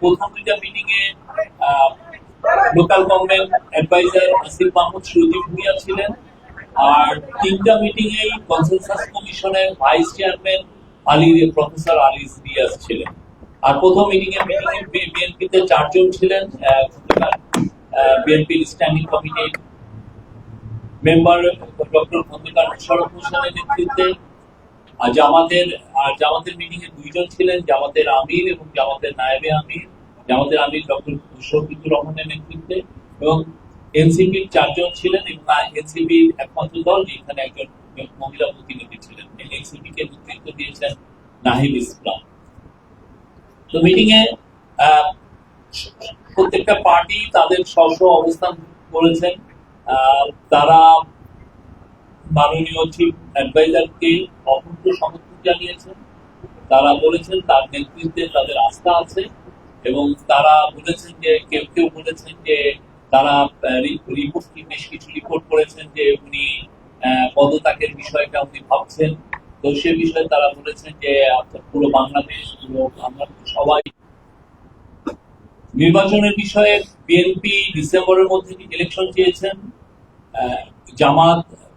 প্রথম দুইটা মিটিং এ local government adviser Asif Mahmud ছিলেন। আর তিনটা মিটিং এই কনসেনসাস কমিশনের vice chairman Ali professor Ali Riaz ছিলেন। আর প্রথম মিটিং এ মিটিং এ বিএনপিতে চারজন ছিলেন বিএনপির স্ট্যান্ডিং কমিটির মেম্বার ডক্টর খন্দকার মোশারফ হোসেনের নেতৃত্বে, আর জামাতের আর জামাতের মিটিং এ দুইজন ছিলেন, জামাতের আমির এবং জামাতের নায়েবে আমির। জামাতের আমির ডক্টর শফিকুর রহমানের নেতৃত্বে এবং এনসিপির চারজন ছিলেন এবং এনসিপির একমাত্র দল যেখানে একজন মহিলা প্রতিনিধি ছিলেন। এনসিপি কে নেতৃত্ব দিয়েছেন নাহিদ ইসলাম। তো মিটিং এ প্রত্যেকটা পার্টি তাদের স্ব অবস্থান করেছেন। তারা মাননীয় চিফ অ্যাডভাইজারকে সমর্থন জানিয়েছেন। তারা বলেছেন তার নেতৃত্বে তাদের আস্থা আছে এবং তারা বলেছেন যে, কেউ কেউ বলেছেন যে, তারা রিপোর্ট বেশ কিছু রিপোর্ট করেছেন যে উনি পদত্যাগের বিষয়টা উনি ভাবছেন। তো সে বিষয়ে তারা বলেছেন যে পুরো বাংলাদেশ, পুরো আমরা সবাই নির্বাচনের বিষয়ে বিএনপি ডিসেম্বরের মধ্যে ইলেকশন চেয়েছেন? জামাত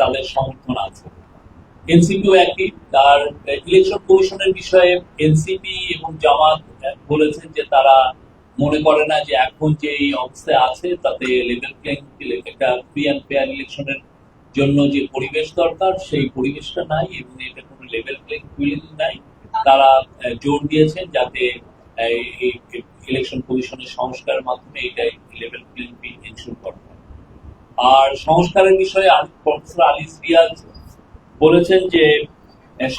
তাদের সমর্থন আছে এনসিপিও একই, তার ইলেকশন কমিশনের বিষয়ে এনসিপি এবং জামাত বলেছেন যে তারা মনে করে না যে এখন যে এই অবস্থায় আছে, তাতে লেভেল প্লেইং একটা ফ্রি অ্যান্ড ফেয়ার ইলেকশনের জন্য যে পরিবেশ দরকার, সেই পরিবেশটা নাই এবং এটা কোনো লেভেল প্লেইং ফিল্ড নাই তারা জোর দিয়েছেন যাতে ইলেকশন কমিশনের সংস্কারের মাধ্যমে এটাই লেভেল প্লেইং ফিল্ড হয়। আর সংস্কারের বিষয়ে প্রফেসর আলিস রিয়াজ বলেছেন যে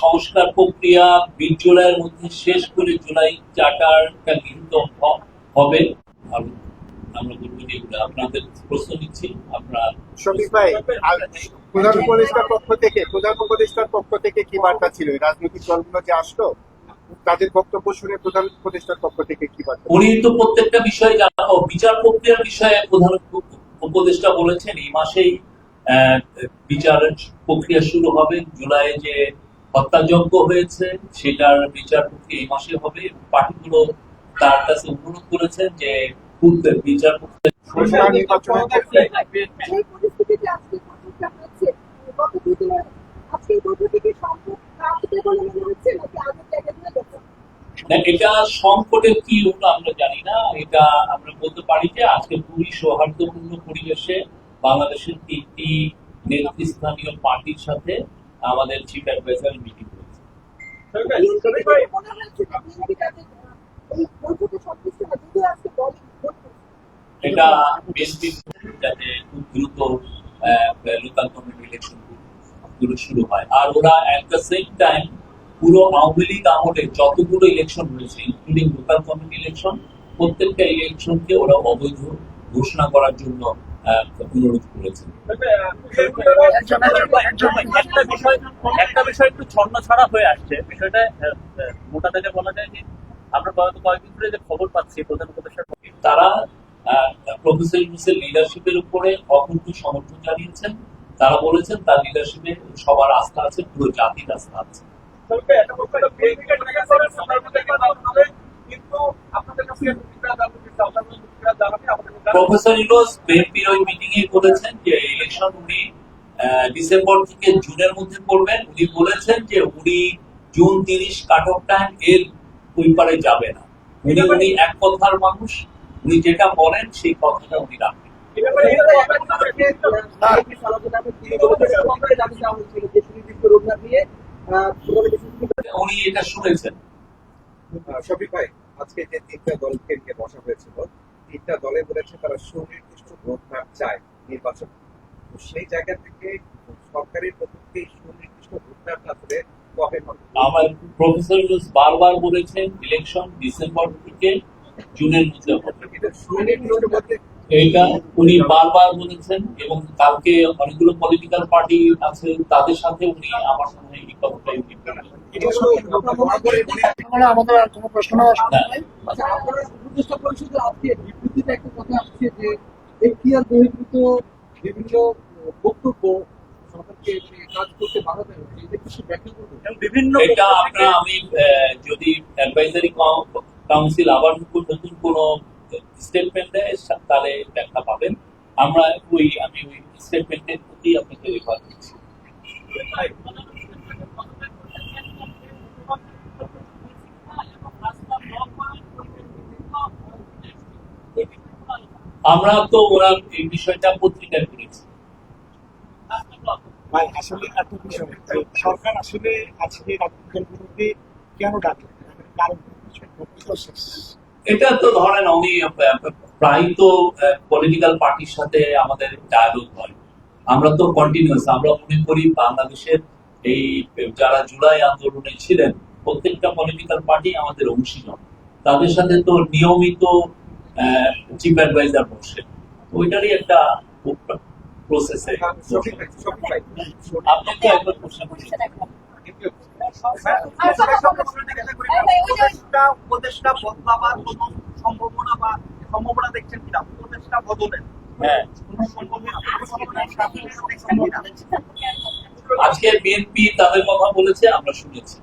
সংস্কার প্রক্রিয়া মিড জুলাইয়ের মধ্যে শেষ করে জুলাই চার্টারটা গৃহীত হবে। আমরা বলব যে আপনাদের প্রশ্ন নিচ্ছি আপনারা শফিক ভাই প্রধান উপদেষ্টার পক্ষ থেকে প্রধান উপদেষ্টার পক্ষ থেকে কি বার্তা ছিল? রাজনৈতিক দলগুলো যে আসলো তাদের বক্তব্য শুনে প্রধান উপদেষ্টার পক্ষ থেকে কি বার্তা উনি তো প্রত্যেকটা বিষয়ে বিচার প্রক্রিয়ার বিষয়ে প্রধান উপদেষ্টা বলেছেন এই মাসেই আহ, বিচার প্রক্রিয়া শুরু হবে। জুলাই যে হত্যাযজ্ঞ হয়েছে সেটার বিচার প্রক্রিয়া এই মাসে হবে পার্টিগুলো তার কাছে অনুরোধ করেছেন যে পূর্বে বিচার প্রক্রিয়া আজকে বৈঠকে বলে মনে হচ্ছে না, এটা সংকটের কি হলো আমরা জানি না এটা আমরা বলতে পারি যে আজকে খুবই সৌহার্দ্যপূর্ণ পরিবেশে বাংলাদেশের তিনটি নেতৃস্থানীয় পার্টির সাথে আমাদের চিফ অ্যাডভাইজার মিটিং হয়েছে। এটা যাতে খুব দ্রুত লোকাল গভর্নমেন্ট ইলেকশন শুরু হয়। আর ওরা অ্যাট দ্য সেম টাইম পুরো আওয়ামী লীগ আমলে যতগুলো ইলেকশন হয়েছে ইনক্লুডিং লোকাল গভর্নমেন্ট ইলেকশন প্রত্যেকটা ইলেকশনকে ওরা অবৈধ ঘোষণা করার জন্য অনুরোধ করেছে। একটা বিষয় একটা বিষয় একটু ছন্ন ছাড়া হয়ে আসছে। বিষয়টা মোটা দাগে বলা যায় যে আমরা গত কয়েকদিন ধরে যে খবর পাচ্ছি প্রধান উপদেষ্টার তারা প্রফেসর ইউনুসের লিডারশিপের উপরে অকুণ্ঠ সমর্থন জানিয়েছেন। তারা বলেছেন তার লিডারশিপে সবার আস্থা আছে পুরো জাতির আস্থা আছে। প্রফেসর ইউনুস বিএনপির ওই মিটিং এ বলেছেন যে ইলেকশন উনি ডিসেম্বর থেকে জুনের মধ্যে করবেন উনি বলেছেন যে উনি জুন তিরিশ কাট অফ টাইম এর ওই পারে যাবে না উনি উনি এক কথার মানুষ উনি যেটা বলেন সেই কথাটা উনি রাখবেন উনি এটা শুনেছেন। শফিক ভাই আজকে যে তিনটা দলকে নিয়ে বসা হয়েছিল তিনটা দলে বলেছে তারা সুনির্দিষ্ট রোডম্যাপ চায় নির্বাচন। সেই জায়গা থেকে সরকারের এই সুনির্দিষ্ট রোডম্যাপ আসলে আমার প্রফেসর বারবার বলেছেন ইলেকশন ডিসেম্বর থেকে জুনের মধ্যে হবে। সুনির্দিষ্ট এইটা উনি বারবার বলেছেন এবং কালকে অনেকগুলো পলিটিক্যাল পার্টি আছে তাদের সাথে উনি আমার সঙ্গে এই কথাটাই উনি এটা আমাদের আর কোনো প্রশ্ন হ্যাঁ। আচ্ছা আপনারা উপদেষ্টা পরিষদের আজকে বিবৃতিতে একটা কথা আসছে যে এখতিয়ার বহির্ভূত বিভিন্ন বক্তব্য সরকারকে মানে কাজ করতে বাধা দেয় এটা কিছু ব্যাখ্যা করবে? এবং বিভিন্ন এটা পক্ষ আপনার আমি আহ, যদি অ্যাডভাইজারি কাউন্সিল আবার নতুন কোনো তাহলে ব্যাখ্যা পাবেন। আমরা ওই, আমি ওই স্টেটমেন্টের প্রতি আপনাকে রেফার করছি। আমরা তো ওরা এই বিষয়টা পত্রিকায় করেছি আসলে বিষয় সরকার আসলে আজকে কেন ডাকে কারণ এটা তো ধরেন আমি প্রায় তো পলিটিক্যাল পার্টির সাথে আমাদের ডায়ালগ হয়। আমরা তো কন্টিনিউয়াস আমরা মনে করি বাংলাদেশের এই যারা জুলাই আন্দোলনে ছিলেন প্রত্যেকটা পলিটিক্যাল পার্টি আমাদের অংশীদার। তাদের সাথে তো নিয়মিত চিফ অ্যাডভাইজার বসে। ওইটারই একটা প্রসেসে হ্যাঁ। আপনি তো একবার প্রশ্ন করছেন সম্ভাবনা বা সম্ভাবনা দেখছেন উপদেশটা বদলেন আজকে বিএনপি তাদের কথা বলেছে আমরা শুনেছি।